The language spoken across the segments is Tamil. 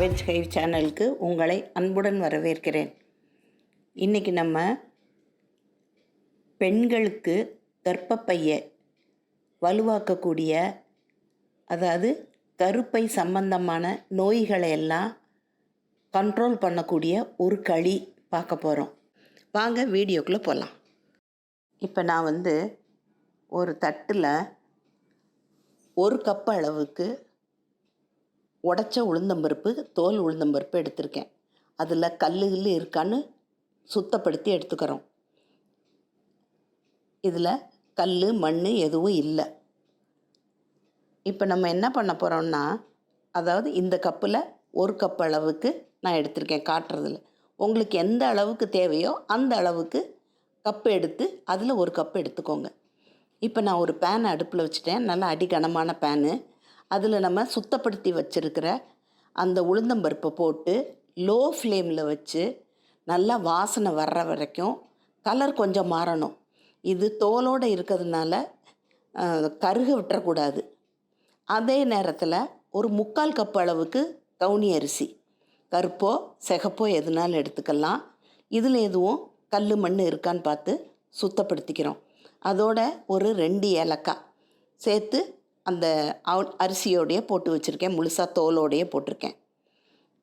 ஃபைவ் சேனலுக்கு உங்களை அன்புடன் வரவேற்கிறேன். இன்றைக்கி நம்ம பெண்களுக்கு கர்ப்பப்பையை வலுவாக்கக்கூடிய அதாவது கருப்பை சம்பந்தமான நோய்களை எல்லாம் கண்ட்ரோல் பண்ணக்கூடிய ஒரு களி பார்க்க போகிறோம் வாங்க வீடியோக்குள்ளே போகலாம் இப்போ நான் வந்து ஒரு தட்டில் ஒரு கப் அளவுக்கு உடச்ச உளுந்தம்பருப்பு தோல் உளுந்தம்பருப்பு எடுத்திருக்கேன். அதில் கல் கில்லு இருக்கான்னு சுத்தப்படுத்தி எடுத்துக்கிறோம். இதில் கல் மண் எதுவும் இல்லை. இப்போ நம்ம என்ன பண்ண போகிறோம்னா அதாவது இந்த கப்பில் ஒரு கப் அளவுக்கு நான் எடுத்திருக்கேன் காட்டுறதில். உங்களுக்கு எந்த அளவுக்கு தேவையோ அந்த அளவுக்கு கப்பு எடுத்து அதில் ஒரு கப் எடுத்துக்கோங்க. இப்போ நான் ஒரு பேன் அடுப்பில் வச்சுட்டேன். நல்லா அடிகனமான பேனு அதில் நம்ம சுத்தப்படுத்தி வச்சுருக்கிற அந்த உளுந்தம்பருப்பை போட்டு லோ ஃப்ளேமில் வச்சு நல்லா வாசனை வர்ற வரைக்கும் கலர் கொஞ்சம் மாறணும். இது தோலோடு இருக்கிறதுனால கருக விட்டுறக்கூடாது. அதே நேரத்தில் ஒரு முக்கால் கப் அளவுக்கு கவுனி அரிசி கருப்போ சிகப்போ எதுனாலும் எடுத்துக்கலாம். இதில் எதுவும் கல் மண் இருக்கான்னு பார்த்து சுத்தப்படுத்திக்கிறோம். அதோட ஒரு ரெண்டு ஏலக்காய் சேர்த்து அந்த அவு- அரிசியோடையே போட்டு வச்சுருக்கேன். முழுசாக தோலோடையே போட்டிருக்கேன்.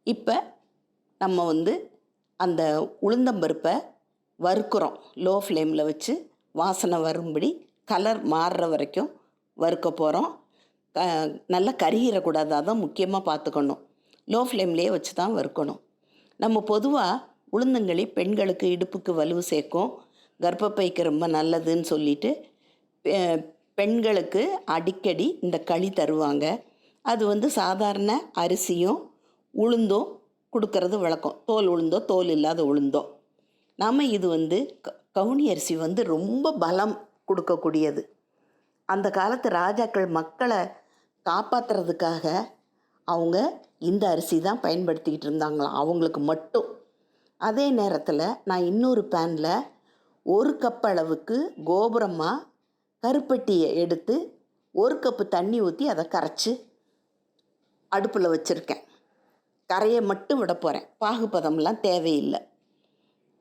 இப்போ நம்ம வந்து அந்த உளுந்தம்பருப்பை வறுக்கிறோம். லோ ஃப்ளேமில் வச்சு வாசனை வரும்படி கலர் மாறுற வரைக்கும் வறுக்க போகிறோம் க நல்லா கருகிறக்கூடாது. அதான் முக்கியமாக பார்த்துக்கணும் லோ ஃப்ளேம்லேயே வச்சு தான் வறுக்கணும். நம்ம பொதுவாக உளுந்தங்களி பெண்களுக்கு இடுப்புக்கு வலு சேர்க்கும். கர்ப்பப்பைக்கு ரொம்ப நல்லதுன்னு சொல்லிட்டு பெ- பெண்களுக்கு அடிக்கடி இந்த களி தருவாங்க. அது வந்து சாதாரண அரிசியும் உளுந்தும் கொடுக்கறது வழக்கம். தோல் உளுந்தோ தோல் இல்லாத உளுந்தோ. நாம் இது வந்து க- கவுனி அரிசி வந்து ரொம்ப பலம் கொடுக்கக்கூடியது. அந்த காலத்து ராஜாக்கள் மக்களை காப்பாற்றுறதுக்காக அவங்க இந்த அரிசி தான் பயன்படுத்திக்கிட்டு இருந்தாங்களாம். அவங்களுக்கு மட்டும். அதே நேரத்தில் நான் இன்னொரு பேனில் ஒரு கப் அளவுக்கு கோபுரமாக கருப்பட்டியை எடுத்து ஒரு கப்பு தண்ணி ஊற்றி அதை கரைச்சி அடுப்பில் வச்சுருக்கேன். கரையை மட்டும் விட போகிறேன் பாகுபதம்லாம் தேவையில்லை.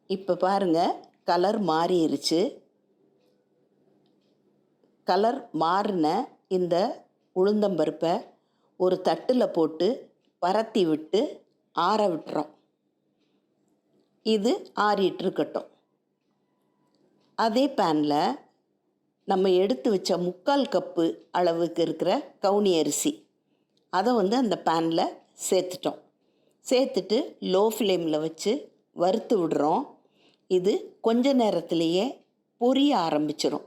இப்போ பாருங்கள் கலர் மாறிடுச்சு கலர் மாறின இந்த உளுந்தம்பருப்பை ஒரு தட்டில் போட்டு பரத்தி விட்டு ஆற விட்டுறோம். இது ஆறிட்டு இருக்கட்டும். அதே பேனில் நம்ம எடுத்து வச்ச முக்கால் கப்பு அளவுக்கு இருக்கிற கவுனி அரிசி. அதை வந்து அந்த பேனில் சேர்த்துட்டோம். சேர்த்துட்டு லோ ஃப்ளேமில் வச்சு வறுத்து விடுறோம். இது கொஞ்ச நேரத்திலேயே பொரிய ஆரம்பிச்சிடும்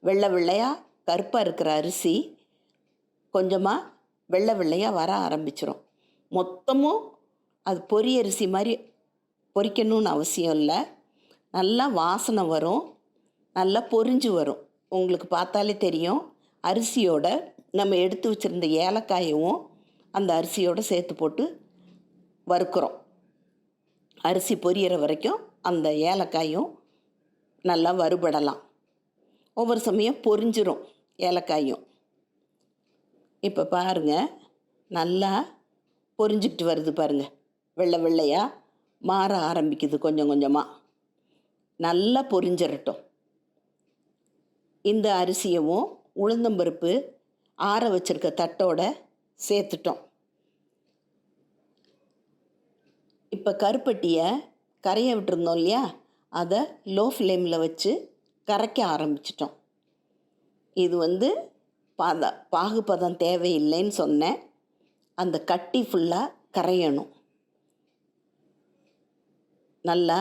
வெள்ளை வெள்ளையாக கருப்பாக இருக்கிற அரிசி கொஞ்சமாக வெள்ளை வெள்ளையாக வர ஆரம்பிச்சிடும் மொத்தமும் அது பொரிய அரிசி மாதிரி பொரிக்கணும்னு அவசியம் இல்லை. நல்லா வாசனை வரும். நல்லா பொரிஞ்சு வரும். உங்களுக்கு பார்த்தாலே தெரியும். அரிசியோட நம்ம எடுத்து வச்சுருந்த ஏலக்காயவும் அந்த அரிசியோட சேர்த்து போட்டு வறுக்கிறோம். அரிசி பொரியிற வரைக்கும் அந்த ஏலக்காயும் நல்லா வறுபடலாம். ஒவ்வொரு சமயம் பொரிஞ்சிரும் ஏலக்காயும். இப்போ பாருங்க நல்லா பொரிஞ்சிட்டு வருது பாருங்க. வெள்ளை வெள்ளையாக மாற ஆரம்பிக்குது கொஞ்சம் கொஞ்சமாக நல்லா பொரிஞ்சிரட்டும். இந்த அரிசியவும் உளுந்தம்பருப்பு ஆற வச்சிருக்க தட்டோட சேர்த்துட்டோம். இப்போ கருப்பட்டியை கரைய விட்டுருந்தோம் இல்லையா? அதை லோ ஃப்ளேமில் வச்சு கரைக்க ஆரம்பிச்சிட்டோம். இது வந்து பத பாகுபதம் தேவையில்லைன்னு சொன்னேன். அந்த கட்டி ஃபுல்லாக கரையணும். நல்லா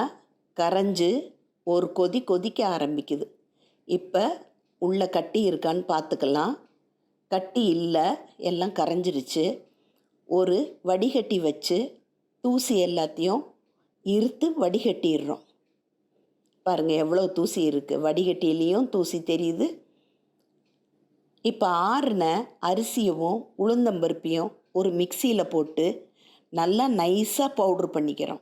கரைஞ்சு ஒரு கொதி கொதிக்க ஆரம்பிக்குது. இப்போ உள்ளே கட்டி இருக்கான்னு பார்த்துக்கலாம். கட்டி இல்லை எல்லாம் கரைஞ்சிருச்சு. ஒரு வடிகட்டி வச்சு தூசி எல்லாத்தையும் இருத்து வடிகட்டிடுறோம். பாருங்கள் எவ்வளோ தூசி இருக்குது வடிகட்டிலையும் தூசி தெரியுது. இப்போ ஆறுன அரிசியவும் உளுந்தம்பருப்பையும் ஒரு மிக்சியில் போட்டு நல்லா நைஸாக பவுட்ரு பண்ணிக்கிறோம்.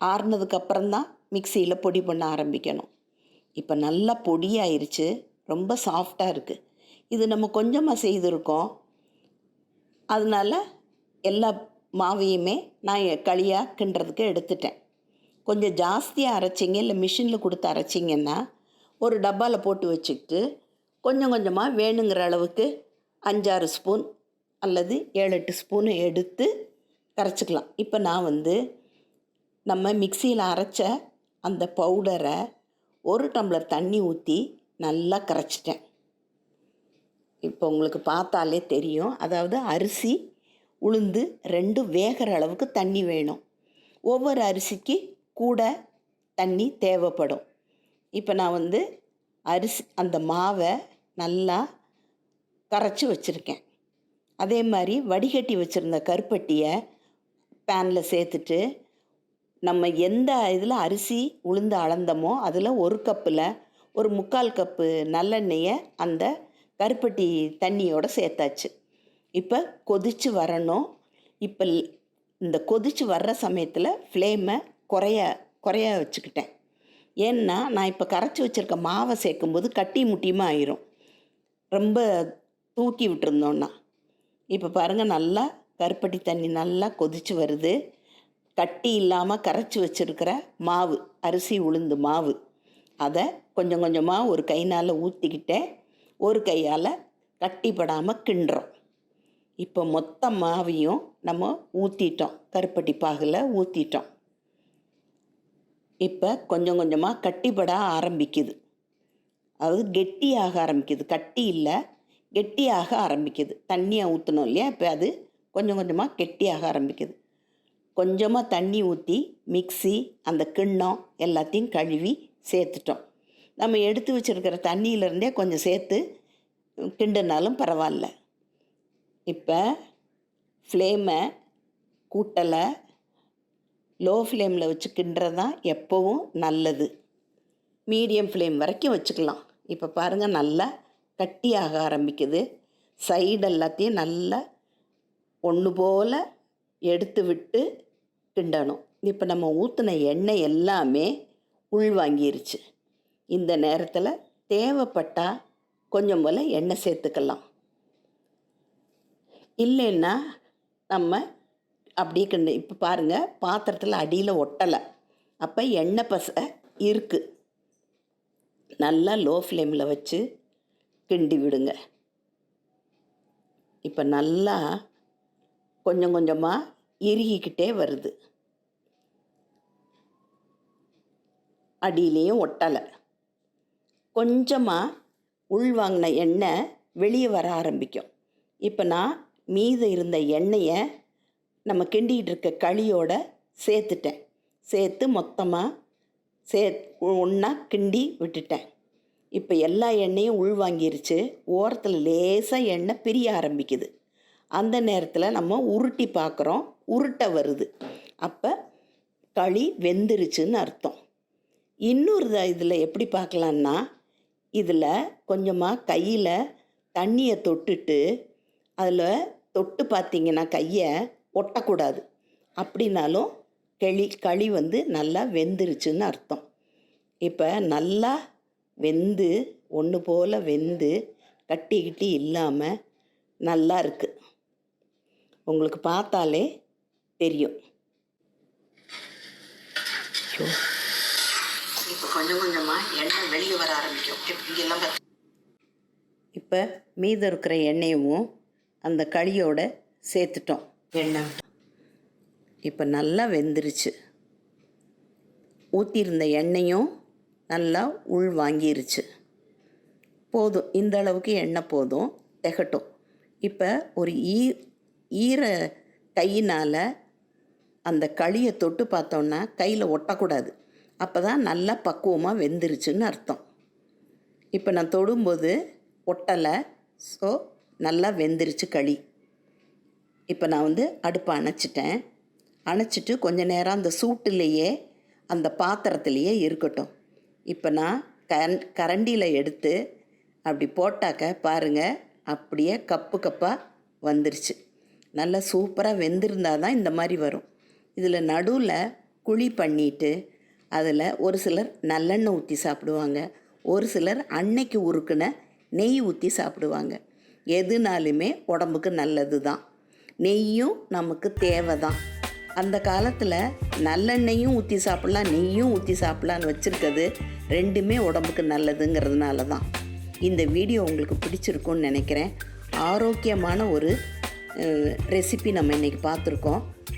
ஆறுனதுக்கப்புறம் தான் மிக்சியில் பொடி பண்ண ஆரம்பிக்கணும். இப்போ நல்லா பொடியாயிருச்சு. ரொம்ப சாஃப்டாக இருக்குது இது நம்ம கொஞ்சமாக செய்திருக்கோம். அதனால் எல்லா மாவையுமே நான் களியாக கிண்டுறதுக்கு எடுத்துட்டேன். கொஞ்சம் ஜாஸ்தியாக அரைச்சிங்க இல்லை மிஷினில் கொடுத்து அரைச்சிங்கன்னா ஒரு டப்பாவில் போட்டு வச்சுக்கிட்டு கொஞ்சம் கொஞ்சமாக வேணுங்கிற அளவுக்கு அஞ்சாறு ஸ்பூன் அல்லது ஏழு எட்டு ஸ்பூன் எடுத்து கரைச்சிக்கலாம். இப்போ நான் வந்து நம்ம மிக்சியில் அரைச்ச அந்த பவுடரை ஒரு டம்ளர் தண்ணி ஊற்றி நல்லா கரைச்சிட்டேன். இப்போ உங்களுக்கு பார்த்தாலே தெரியும். அதாவது அரிசி உளுந்து ரெண்டு வேகிற அளவுக்கு தண்ணி வேணும். ஒவ்வொரு அரிசிக்கு கூட தண்ணி தேவைப்படும். இப்போ நான் வந்து அரிசி அந்த மாவை நல்லா கரைச்சி வச்சுருக்கேன். அதே மாதிரி வடிகட்டி வச்சுருந்த கருப்பட்டியை பேனில் சேர்த்துட்டு நம்ம எந்த இதில் அரிசி உளுந்து அளந்தமோ அதில் ஒரு கப்பில் ஒரு முக்கால் கப்பு நல்லெண்ணெயை அந்த கருப்பட்டி தண்ணியோடு சேர்த்தாச்சு. இப்போ கொதித்து வரணும். இப்போ இந்த கொதித்து வர்ற சமயத்தில் ஃப்ளேமை குறைய குறைய வச்சுக்கிட்டேன். ஏன்னா நான் இப்போ கரைச்சி வச்சுருக்க மாவை சேர்க்கும்போது கட்டி முட்டியுமா ஆயிரும். ரொம்ப தூக்கி விட்டுருந்தோன்னா. இப்போ பாருங்கள் நல்லா கருப்பட்டி தண்ணி நல்லா கொதிச்சு வருது. கட்டி இல்லாமல் கரைச்சி வச்சுருக்கிற மாவு அரிசி உளுந்து மாவு. அதை கொஞ்சம் கொஞ்சமாக ஒரு கைனால் ஊற்றிக்கிட்டே ஒரு கையால் கட்டிப்படாமல் கிண்டுறோம். இப்போ மொத்த மாவையும் நம்ம ஊற்றிட்டோம் கருப்பட்டி பாகில் ஊற்றிட்டோம் இப்போ கொஞ்சம் கொஞ்சமாக கட்டிப்பட ஆரம்பிக்குது. அது கெட்டியாக ஆரம்பிக்குது. கட்டி இல்லை கெட்டியாக ஆரம்பிக்குது. தண்ணியை ஊற்றணும் இல்லையா? இப்போ அது கொஞ்சம் கொஞ்சமாக கெட்டியாக ஆரம்பிக்குது. கொஞ்சமாக தண்ணி ஊற்றி மிக்ஸி அந்த கிண்ணம் எல்லாத்தையும் கழுவி சேர்த்துட்டோம். நம்ம எடுத்து வச்சுருக்கிற தண்ணியிலேருந்தே கொஞ்சம் சேர்த்து கிண்டுனாலும் பரவாயில்ல. இப்போ ஃப்ளேமை கூட்டலை லோ ஃப்ளேமில் வச்சு கிண்டுறதான் எப்போவும் நல்லது. மீடியம் ஃப்ளேம் வரைக்கும் வச்சுக்கலாம். இப்போ பாருங்கள் நல்லா கட்டியாக ஆரம்பிக்குது. சைடு எல்லாத்தையும் நல்லா ஒன்று போல் எடுத்து விட்டு கிண்டணும் இப்போ நம்ம ஊற்றின எண்ணெய் எல்லாமே உள்வாங்கிருச்சு. இந்த நேரத்தில் தேவைப்பட்டால் கொஞ்சம் போல் எண்ணெய் சேர்த்துக்கலாம். இல்லைன்னா நம்ம அப்படியே கிண்டு இப்போ பாருங்கள் பாத்திரத்தில் அடியில் ஒட்டலை. அப்போ எண்ணெய் பசை இருக்குது நல்லா லோ ஃப்ளேமில் வச்சு கிண்டி விடுங்க. இப்போ நல்லா கொஞ்சம் கொஞ்சமாக எருகிக்கிட்டே வருது. அடியிலையும் ஒட்டலை. கொஞ்சமாக உள்வாங்கின எண்ணெய் வெளியே வர ஆரம்பிக்கும். இப்போ நான் மீது இருந்த எண்ணெயை நம்ம கிண்டிகிட்டு இருக்க களியோட சேர்த்துட்டேன். சேர்த்து மொத்தமாக சே ஒன்றா கிண்டி விட்டுட்டேன். இப்போ எல்லா எண்ணெயும் உள்வாங்கிருச்சு ஓரத்தில் லேசாக எண்ணெய் பிரிய ஆரம்பிக்குது. அந்த நேரத்தில் நம்ம உருட்டி பார்க்குறோம் உருட்ட வருது. அப்போ களி வெந்துருச்சுன்னு அர்த்தம். இன்னொரு இதில் எப்படி பார்க்கலான்னா இதில் கொஞ்சமாக கையில் தண்ணியை தொட்டுட்டு அதில் தொட்டு பார்த்தீங்கன்னா கையை ஒட்டக்கூடாது. அப்படின்னாலும் களி களி வந்து நல்லா வெந்துருச்சுன்னு அர்த்தம். இப்போ நல்லா வெந்து ஒன்று போல் வெந்து கட்டி கிட்டி இல்லாமல் நல்லா இருக்குது உங்களுக்கு பார்த்தாலே தெரியும். இப்போ கொஞ்சம் கொஞ்சமாக எண்ணெய் வெளியே வர ஆரம்பிக்கும். இங்கெல்லாம் இப்போ மீதம் இருக்கிற எண்ணெயவும் அந்த களியோட சேர்த்துட்டோம். எண்ணெய். இப்போ நல்லா வெந்துருச்சு. ஊற்றிருந்த எண்ணெயும் நல்லா உள் வாங்கிருச்சு. போதும். இந்த அளவுக்கு எண்ணெய் போதும். திகட்டும் இப்போ ஒரு ஈ ஈர கையினால் அந்த களியை தொட்டு பார்த்தோன்னா கையில் ஒட்டக்கூடாது. அப்போ தான் நல்லா பக்குவமாக வெந்துருச்சுன்னு அர்த்தம். இப்போ நான் தொடும்போது ஒட்டலை. ஸோ நல்லா வெந்துருச்சு களி. இப்போ நான் வந்து அடுப்பை அணைச்சிட்டேன். அணைச்சிட்டு கொஞ்ச நேரம் அந்த சூட்டுலேயே அந்த பாத்திரத்துலேயே இருக்கட்டும். இப்போ நான் கரண் கரண்டியில் எடுத்து அப்படி போட்டாக்க பாருங்கள் அப்படியே கப்பு கப்பாக வந்துருச்சு. நல்லா சூப்பராக வெந்திருந்தால் தான் இந்த மாதிரி வரும். இதில் நடுவில் குழி பண்ணிட்டு அதில் ஒரு சிலர் நல்லெண்ணெய் ஊற்றி சாப்பிடுவாங்க. ஒரு சிலர் அன்னைக்கு உருக்குன நெய் ஊற்றி சாப்பிடுவாங்க. எதுனாலுமே உடம்புக்கு நல்லது தான் நெய்யும் நமக்கு தேவை தான் அந்த காலத்தில் நல்லெண்ணெயும் ஊற்றி சாப்பிட்லாம் நெய்யும் ஊற்றி சாப்பிட்லான்னு வச்சுருக்கிறது ரெண்டுமே உடம்புக்கு நல்லதுங்கிறதுனால தான் இந்த வீடியோ உங்களுக்கு பிடிச்சிருக்கும்னு நினைக்கிறேன். ஆரோக்கியமான ஒரு ரெசிபி நம்ம இன்றைக்கி பார்த்துருக்கோம்.